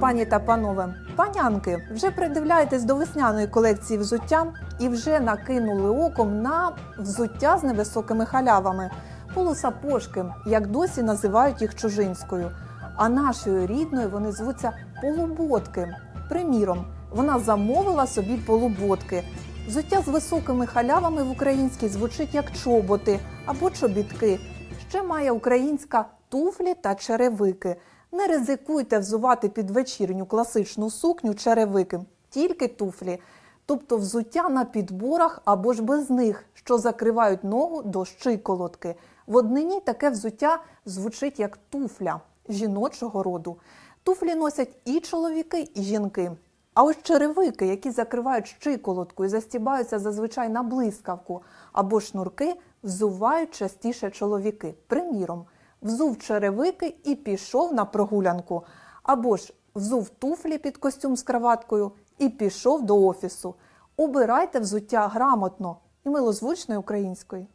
пані та панове, панянки, вже придивляєтесь до весняної колекції взуття і вже накинули оком на взуття з невисокими халявами, полусапожки, як досі називають їх чужинською. А нашою рідною вони звуться полуботки. Приміром, вона замовила собі полуботки. Взуття з високими халявами в українській звучить як чоботи або чобітки. Ще має українська туфлі та черевики. Не ризикуйте взувати під вечірню класичну сукню черевики, тільки туфлі, тобто взуття на підборах або ж без них, що закривають ногу до щиколотки. В однині таке взуття звучить як туфля жіночого роду. Туфлі носять і чоловіки, і жінки. А ось черевики, які закривають щиколотку і застібаються зазвичай на блискавку, або шнурки, взувають частіше чоловіки. Приміром, взув черевики і пішов на прогулянку, або ж взув туфлі під костюм з краваткою і пішов до офісу. Обирайте взуття грамотно і милозвучної українською.